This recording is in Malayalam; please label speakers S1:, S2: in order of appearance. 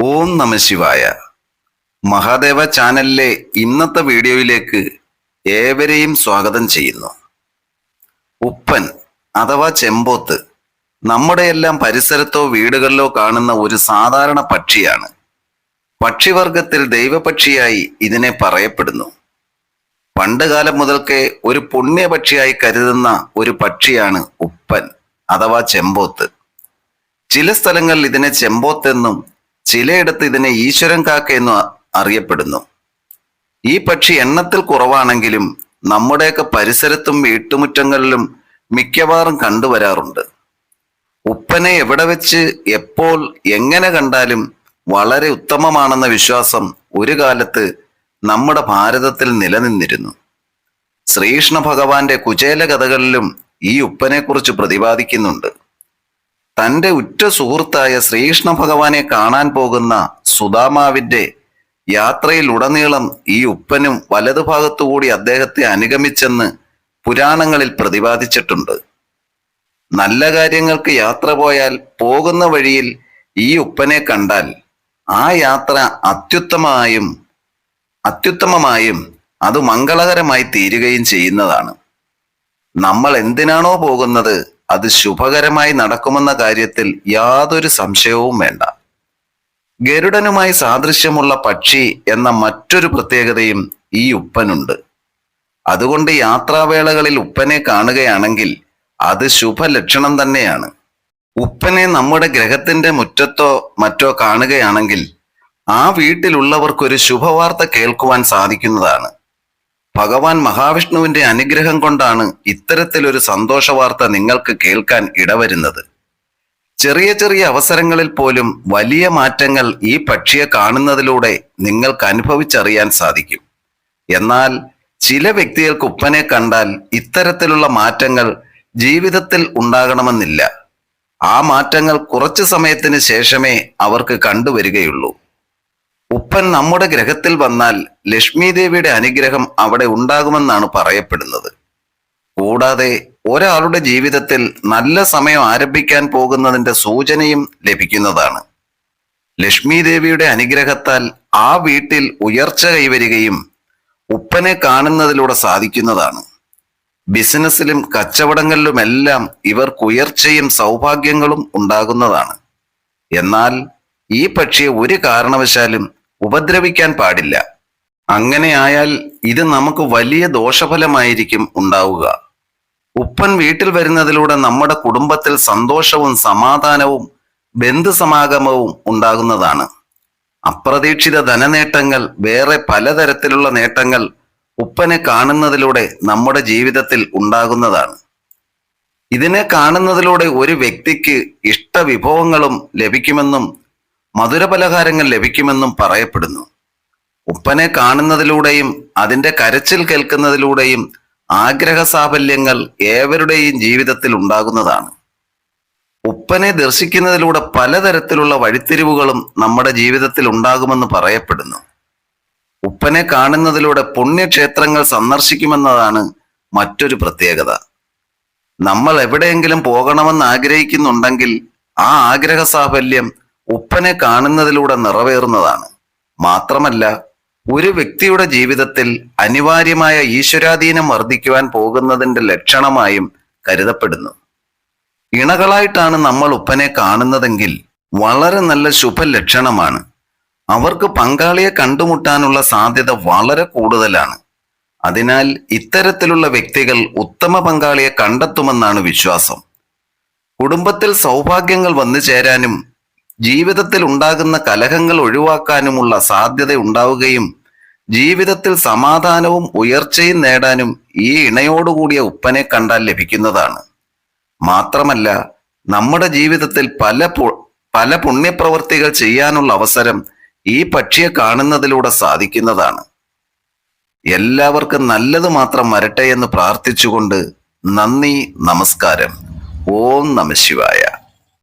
S1: ഓം നമശിവായ മഹാദേവ ചാനലിലെ ഇന്നത്തെ വീഡിയോയിലേക്ക് ഏവരെയും സ്വാഗതം ചെയ്യുന്നു. ഉപ്പൻ അഥവാ ചെമ്പോത്ത് നമ്മുടെയെല്ലാം പരിസരത്തോ വീടുകളിലോ കാണുന്ന ഒരു സാധാരണ പക്ഷിയാണ്. പക്ഷിവർഗത്തിൽ ദൈവപക്ഷിയായി ഇതിനെ പറയപ്പെടുന്നു. പണ്ടുകാലം മുതൽക്കേ ഒരു പുണ്യപക്ഷിയായി കരുതുന്ന ഒരു പക്ഷിയാണ് ഉപ്പൻ അഥവാ ചെമ്പോത്ത്. ചില സ്ഥലങ്ങളിൽ ഇതിനെ ചെമ്പോത്തെന്നും ചിലയിടത്ത് ഇതിനെ ഈശ്വരൻ കാക്ക എന്ന് അറിയപ്പെടുന്നു. ഈ പക്ഷി എണ്ണത്തിൽ കുറവാണെങ്കിലും നമ്മുടെയൊക്കെ പരിസരത്തും വീട്ടുമുറ്റങ്ങളിലും മിക്കവാറും കണ്ടുവരാറുണ്ട്. ഉപ്പനെ എവിടെ വെച്ച് എപ്പോൾ എങ്ങനെ കണ്ടാലും വളരെ ഉത്തമമാണെന്ന വിശ്വാസം ഒരു കാലത്ത് നമ്മുടെ ഭാരതത്തിൽ നിലനിന്നിരുന്നു. ശ്രീകൃഷ്ണ ഭഗവാന്റെ കുചേല കഥകളിലും ഈ ഉപ്പനെക്കുറിച്ച് പ്രതിപാദിക്കുന്നുണ്ട്. തന്റെ ഉറ്റ സുഹൃത്തായ ശ്രീകൃഷ്ണ ഭഗവാനെ കാണാൻ പോകുന്ന സുദാമാവിന്റെ യാത്രയിലുടനീളം ഈ ഉപ്പനും വലതുഭാഗത്തുകൂടി അദ്ദേഹത്തെ അനുഗമിച്ചെന്ന് പുരാണങ്ങളിൽ പ്രതിപാദിച്ചിട്ടുണ്ട്. നല്ല കാര്യങ്ങൾക്ക് യാത്ര പോയാൽ പോകുന്ന വഴിയിൽ ഈ ഉപ്പനെ കണ്ടാൽ ആ യാത്ര അത്യുത്തമമായും അത്യുത്തമമായും അത് മംഗളകരമായി തീരുകയും ചെയ്യുന്നതാണ്. നമ്മൾ എന്തിനാണോ പോകുന്നത് അത് ശുഭകരമായി നടക്കുമെന്ന കാര്യത്തിൽ യാതൊരു സംശയവും വേണ്ട. ഗരുഡനുമായി സാദൃശ്യമുള്ള പക്ഷി എന്ന മറ്റൊരു പ്രത്യേകതയും ഈ ഉപ്പനുണ്ട്. അതുകൊണ്ട് യാത്രാവേളകളിൽ ഉപ്പനെ കാണുകയാണെങ്കിൽ അത് ശുഭലക്ഷണം തന്നെയാണ്. ഉപ്പനെ നമ്മുടെ ഗ്രഹത്തിന്റെ മുറ്റത്തോ മറ്റോ കാണുകയാണെങ്കിൽ ആ വീട്ടിലുള്ളവർക്കൊരു ശുഭവാർത്ത കേൾക്കുവാൻ സാധിക്കുന്നതാണ്. ഭഗവാൻ മഹാവിഷ്ണുവിന്റെ അനുഗ്രഹം കൊണ്ടാണ് ഇത്തരത്തിലൊരു സന്തോഷ വാർത്ത നിങ്ങൾക്ക് കേൾക്കാൻ ഇടവരുന്നത്. ചെറിയ ചെറിയ അവസരങ്ങളിൽ പോലും വലിയ മാറ്റങ്ങൾ ഈ പക്ഷിയെ കാണുന്നതിലൂടെ നിങ്ങൾക്ക് അനുഭവിച്ചറിയാൻ സാധിക്കും. എന്നാൽ ചില വ്യക്തികൾക്ക് ഉപ്പനെ കണ്ടാൽ ഇത്തരത്തിലുള്ള മാറ്റങ്ങൾ ജീവിതത്തിൽ ഉണ്ടാകണമെന്നില്ല. ആ മാറ്റങ്ങൾ കുറച്ചു സമയത്തിന് ശേഷമേ അവർക്ക് കണ്ടുവരികയുള്ളൂ. ഉപ്പൻ നമ്മുടെ ഗ്രഹത്തിൽ വന്നാൽ ലക്ഷ്മി ദേവിയുടെ അനുഗ്രഹം അവിടെ ഉണ്ടാകുമെന്നാണ് പറയപ്പെടുന്നത്. കൂടാതെ ഒരാളുടെ ജീവിതത്തിൽ നല്ല സമയം ആരംഭിക്കാൻ പോകുന്നതിന്റെ സൂചനയും ലഭിക്കുന്നതാണ്. ലക്ഷ്മി ദേവിയുടെ അനുഗ്രഹത്താൽ ആ വീട്ടിൽ ഉയർച്ച കൈവരികയും ഉപ്പനെ കാണുന്നതിലൂടെ സാധിക്കുന്നതാണ്. ബിസിനസ്സിലും കച്ചവടങ്ങളിലുമെല്ലാം ഇവർക്ക് ഉയർച്ചയും സൗഭാഗ്യങ്ങളും ഉണ്ടാകുന്നതാണ്. എന്നാൽ ഈ പക്ഷിയെ ഒരു കാരണവശാലും ഉപദ്രവിക്കാൻ പാടില്ല. അങ്ങനെയായാൽ ഇത് നമുക്ക് വലിയ ദോഷഫലമായിരിക്കും ഉണ്ടാവുക. ഉപ്പൻ വീട്ടിൽ വരുന്നതിലൂടെ നമ്മുടെ കുടുംബത്തിൽ സന്തോഷവും സമാധാനവും ബന്ധുസമാഗമവും ഉണ്ടാകുന്നതാണ്. അപ്രതീക്ഷിത ധനനേട്ടങ്ങൾ വേറെ പലതരത്തിലുള്ള നേട്ടങ്ങൾ ഉപ്പനെ കാണുന്നതിലൂടെ നമ്മുടെ ജീവിതത്തിൽ ഉണ്ടാകുന്നതാണ്. ഇതിനെ കാണുന്നതിലൂടെ ഒരു വ്യക്തിക്ക് ഇഷ്ടവിഭവങ്ങളും ലഭിക്കുമെന്നും മധുരപലഹാരങ്ങൾ ലഭിക്കുമെന്നും പറയപ്പെടുന്നു. ഉപ്പനെ കാണുന്നതിലൂടെയും അതിന്റെ കരച്ചിൽ കേൾക്കുന്നതിലൂടെയും ആഗ്രഹ സാഫല്യങ്ങൾ ഏവരുടെയും ജീവിതത്തിൽ ഉണ്ടാകുന്നതാണ്. ഉപ്പനെ ദർശിക്കുന്നതിലൂടെ പലതരത്തിലുള്ള വഴിത്തിരിവുകളും നമ്മുടെ ജീവിതത്തിൽ ഉണ്ടാകുമെന്ന് പറയപ്പെടുന്നു. ഉപ്പനെ കാണുന്നതിലൂടെ പുണ്യക്ഷേത്രങ്ങൾ സന്ദർശിക്കുമെന്നതാണ് മറ്റൊരു പ്രത്യേകത. നമ്മൾ എവിടെയെങ്കിലും പോകണമെന്ന് ആഗ്രഹിക്കുന്നുണ്ടെങ്കിൽ ആ ആഗ്രഹ സാഫല്യം ഉപ്പനെ കാണുന്നതിലൂടെ നിറവേറുന്നതാണ്. മാത്രമല്ല ഒരു വ്യക്തിയുടെ ജീവിതത്തിൽ അനിവാര്യമായ ഈശ്വരാധീനം വർദ്ധിക്കുവാൻ പോകുന്നതിന്റെ ലക്ഷണമായും കരുതപ്പെടുന്നു. ഇണകളായിട്ടാണ് നമ്മൾ ഉപ്പനെ കാണുന്നതെങ്കിൽ വളരെ നല്ല ശുഭലക്ഷണമാണ്. അവർക്ക് പങ്കാളിയെ കണ്ടുമുട്ടാനുള്ള സാധ്യത വളരെ കൂടുതലാണ്. അതിനാൽ ഇത്തരത്തിലുള്ള വ്യക്തികൾ ഉത്തമ പങ്കാളിയെ കണ്ടെത്തുമെന്നാണ് വിശ്വാസം. കുടുംബത്തിൽ സൗഭാഗ്യങ്ങൾ വന്നു ചേരാനും ജീവിതത്തിൽ ഉണ്ടാകുന്ന കലഹങ്ങൾ ഒഴിവാക്കാനുമുള്ള സാധ്യത ഉണ്ടാവുകയും ജീവിതത്തിൽ സമാധാനവും ഉയർച്ചയും നേടാനും ഈ ഇണയോടുകൂടിയ ഉപ്പനെ കണ്ടാൽ ലഭിക്കുന്നതാണ്. മാത്രമല്ല നമ്മുടെ ജീവിതത്തിൽ പല പല പുണ്യപ്രവർത്തികൾ ചെയ്യാനുള്ള അവസരം ഈ പക്ഷിയെ കാണുന്നതിലൂടെ സാധിക്കുന്നതാണ്. എല്ലാവർക്കും നല്ലത് മാത്രം വരട്ടെ എന്ന് പ്രാർത്ഥിച്ചുകൊണ്ട് നന്ദി നമസ്കാരം. ഓം നമ ശിവായ.